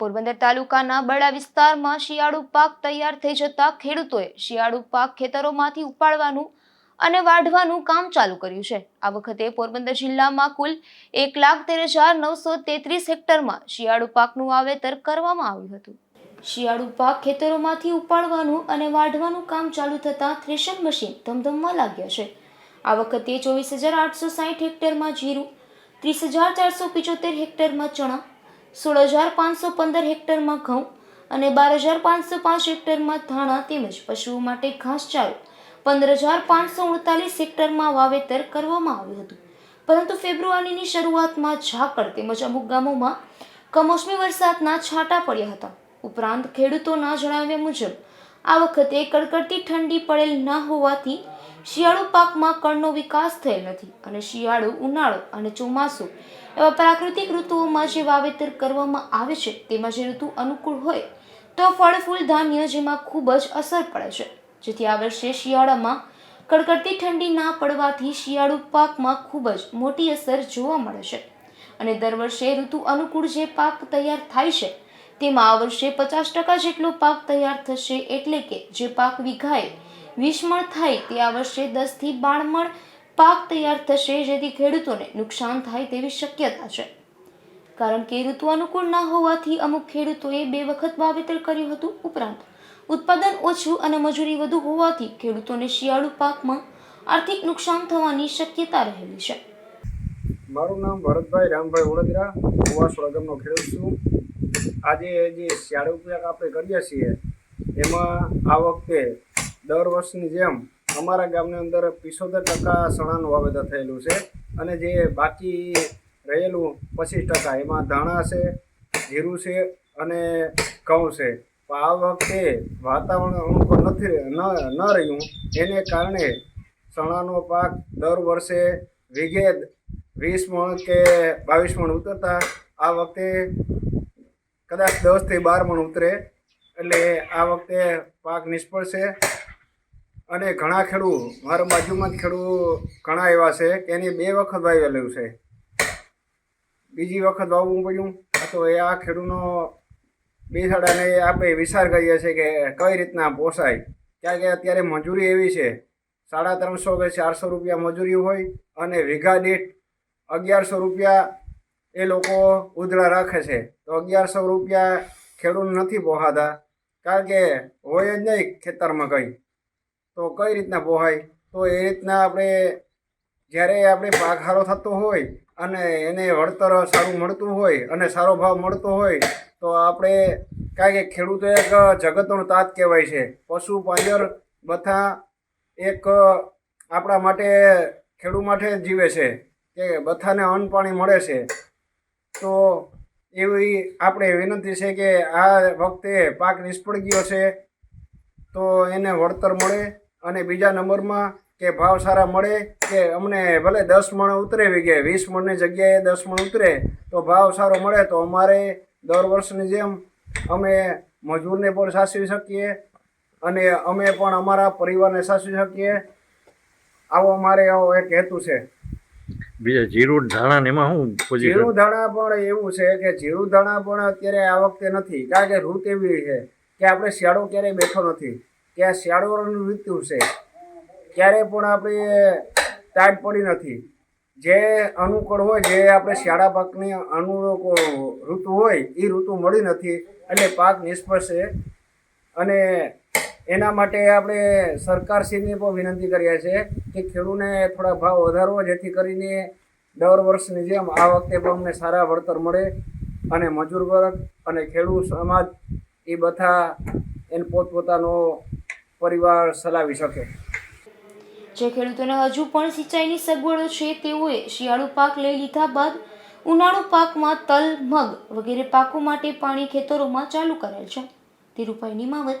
પોરબંદર તાલુકાના બડા વિસ્તારમાં શિયાળુ પાક તૈયાર થઈ જતા ખેડૂતોએ શિયાળુ પાક ખેતરોમાંથી ઉપાડવાનું અને વાઢવાનું કામ ચાલુ કર્યું છે. આ વખતે પોરબંદર જિલ્લામાં કુલ એક લાખ તેર હજાર નવસો તેત્રીસ હેક્ટરમાં શિયાળુ પાકનું વાવેતર કરવામાં આવ્યું હતું. શિયાળુ પાક ખેતરોમાંથી ઉપાડવાનું અને વાઢવાનું કામ ચાલુ થતાં થ્રેશર મશીન ધમધમવા લાગ્યા છે. આ વખતે ચોવીસ હજાર આઠસો સાઠ હેક્ટરમાં જીરું, ત્રીસ હજાર ચારસો પિચોતેર હેક્ટરમાં ચણા સોળ હજાર પાંચસો પંદર હેક્ટરમાં ઘઉં અને બાર હજાર પાંચસો પાંચ હેક્ટરમાં ધાણા તેમજ પશુઓ માટે ઘાસચારો પંદર હજાર પાંચસો ઉડતાલીસ હેક્ટરમાં વાવેતર કરવામાં આવ્યું હતું. પરંતુ ફેબ્રુઆરીની શરૂઆતમાં ઝાકળ તેમજ અમુક ગામોમાં કમોસમી વરસાદના છાંટા પડ્યા હતા. ઉપરાંત ખેડૂતોના જણાવ્યા મુજબ, આ વખતે કડકડતી ઠંડી પડેલ ના હોવાથી શિયાળુ પાકમાં કણનો વિકાસ થયેલ નથી અને શિયાળુ ઉનાળો અને ચોમાસું એવા પ્રાકૃતિક ઋતુઓમાં જે વાવેતર કરવામાં આવે છે તેમાં જે ઋતુ અનુકૂળ હોય, તો ફળ, ફૂલ, ધાન્ય જેમાં ખૂબ જ અસર પડે છે. જેથી આ વર્ષે શિયાળામાં કડકડતી ઠંડી ના પડવાથી શિયાળુ પાકમાં ખૂબ જ મોટી અસર જોવા મળે છે. અને દર વર્ષે ઋતુ અનુકૂળ જે પાક તૈયાર થાય છે તેમાં આ વર્ષે પચાસ ટકા જેટલો પાક તૈયાર થશે એટલે કે જે પાક વીઘાએ વીસ મણ થાય તે આ વર્ષે દસથી બાર મણ પાક તૈયાર થશે, જેથી ખેડૂતોને નુકસાન થાય તેવી શક્યતા છે. કારણ કે ઋતુ અનુકૂળ ના હોવાથી અમુક ખેડૂતોએ બે વખત વાવેતર કર્યું હતું. ઉપરાંત, ઉત્પાદન ઓછું અને મજૂરી વધુ હોવાથી ખેડૂતોને શિયાળુ પાકમાં આર્થિક નુકસાન થવાની શક્યતા રહેલી છે. મારું નામ ભરતભાઈ રામભાઈ વડોદરા. કુવાસોડા ગામનો ખેડૂત છું. આજે જે શિયાળો પાક આપણે કરીએ છીએ, એમાં આ વખતે દર વર્ષની જેમ અમારા ગામની અંદર પિસોતેર ટકા ચણાનું વાવેતર થયેલું છે અને જે બાકી રહેલું પચીસ ટકા, એમાં ધાણા છે, જીરું છે અને ઘઉં છે. પણ આ વખતે વાતાવરણ અનુકૂળ નથી, ન રહ્યું. એને કારણે ચણાનો પાક દર વર્ષે વીઘે વીસ મણ કે બાવીસ મણ ઉતરતા. આ વખતે કદાચ દસથી બાર મણ ઉતરે. એટલે આ વખતે પાક નિષ્ફળ છે. અને ઘણા ખેડૂત મારા બાજુમાં જ ખેડૂત ઘણા એવા છે કે એની બે વખત વાવેલું છે. બીજી વખત વાવવું પડ્યું. તો એ આ ખેડૂતનો બેસાડાને આપણે વિચાર કરીએ છીએ કે કઈ રીતના પોસાય. કારણ કે અત્યારે મજૂરી એવી છે. સાડા ત્રણસો કે ચારસો રૂપિયા મજૂરી હોય અને વીઘા દીઠ અગિયારસો રૂપિયા એ લોકો ઉધળા રાખે છે. તો અગિયારસો રૂપિયા ખેડૂત નથી પોહાતા. કારણ કે હોય જ નહીં ખેતરમાં કંઈ. તો કઈ રીતના પોહાય? તો એ રીતના આપણે જ્યારે આપણે પાક સારો થતો હોય અને એને વળતર સારું મળતું હોય અને સારો ભાવ મળતો હોય, તો આપણે કારણ કે ખેડૂતો એક જગતનો તાત કહેવાય છે. પશુ પાંજર બધા એક આપણા માટે ખેડૂત માટે જીવે છે. કે બધાને અન્ન પાણી મળે છે. તો એવી આપણે વિનંતી છે કે આ વખતે પાક નિષ્ફળ ગયો છે, તો એને વળતર મળે અને બીજા નંબરમાં કે ભાવ સારા મળે કે અમને ભલે દસ મણ ઉતરે વીઘે, વીસ મણની જગ્યાએ દસ મણ ઉતરે, તો ભાવ સારો મળે તો અમારે દર વર્ષની જેમ અમે મજૂરને પણ સાચવી શકીએ અને અમે પણ અમારા પરિવારને સાચવી શકીએ. આવો અમારે આવો એક હેતુ છે. બીજા જીરું ધાણા ને એમાં શું પોઝિશન જીરું ધાણા પણ એવું છે કે જીરું ધાણા પણ અત્યારે આ વખતે નથી. કારણ કે ઋત એવી છે કે આપણે શિયાળો ક્યારેય બેઠો નથી. કે આ શિયાળોનું ઋતુ છે. ક્યારે પણ આપણે ટાઈટ પડી નથી. જે અનુકૂળ હોય જે આપણે શિયાળા પાકની અનુરૂપ ઋતુ હોય એ ઋતુ મળી નથી. એટલે પાક નિષ્ફળ છે. અને એના માટે આપણે સરકારશ્રીને પણ વિનંતી કરીએ છીએ કે ખેડૂતને થોડા ભાવ વધારવો, જેથી કરીને દર વર્ષની જેમ આ વખતે પણ અમને સારા વળતર મળે અને મજૂર વર્ગ અને ખેડૂત સમાજ એ બધા એને પોતપોતાનો પરિવાર ચલાવી શકે. જે ખેડૂતોને હજુ પણ સિંચાઈની સગવડો છે, તેઓએ શિયાળુ પાક લઈ લીધા બાદ ઉનાળુ પાકમાં તલ, મગ વગેરે પાકો માટે પાણી ખેતરોમાં ચાલુ કરેલ છે. ધીરુભાઈ નિમાવત